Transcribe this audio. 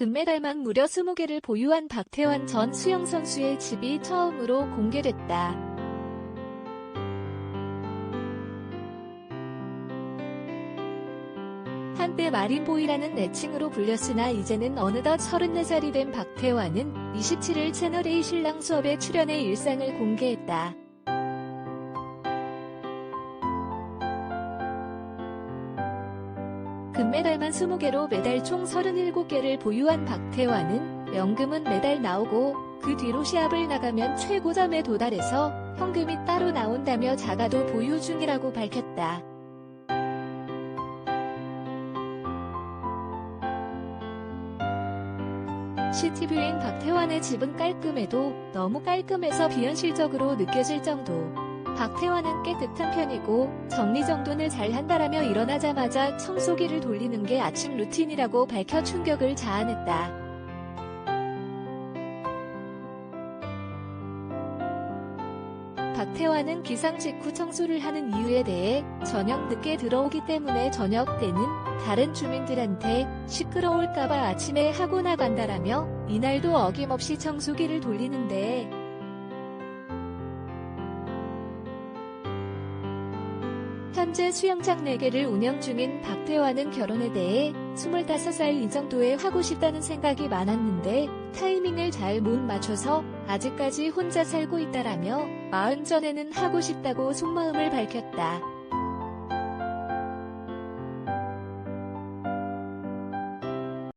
금메달만 무려 20개를 보유한 박태환 전 수영 선수의 집이 처음으로 공개됐다. 한때 마린보이라는 애칭으로 불렸으나 이제는 어느덧 34살이 된 박태환은 27일 채널A 신랑 수업에 출연해 일상을 공개했다. 금메달만 20개로 메달 총 37개를 보유한 박태환은 연금은 매달 나오고 그 뒤로 시합을 나가면 최고점에 도달해서 현금이 따로 나온다며 자가도 보유 중이라고 밝혔다. 시티뷰인 박태환의 집은 깔끔해도 너무 깔끔해서 비현실적으로 느껴질 정도. 박태환은 깨끗한 편이고 정리정돈을 잘 한다라며 일어나자마자 청소기를 돌리는 게 아침 루틴이라고 밝혀 충격을 자아냈다. 박태환은 기상 직후 청소를 하는 이유에 대해 저녁 늦게 들어오기 때문에 저녁 때는 다른 주민들한테 시끄러울까봐 아침에 하고 나간다라며 이날도 어김없이 청소기를 돌리는데 현재 수영장 4개를 운영 중인 박태환은 결혼에 대해 25살 이 정도에 하고 싶다는 생각이 많았는데 타이밍을 잘 못 맞춰서 아직까지 혼자 살고 있다라며 마흔 전에는 하고 싶다고 속마음을 밝혔다.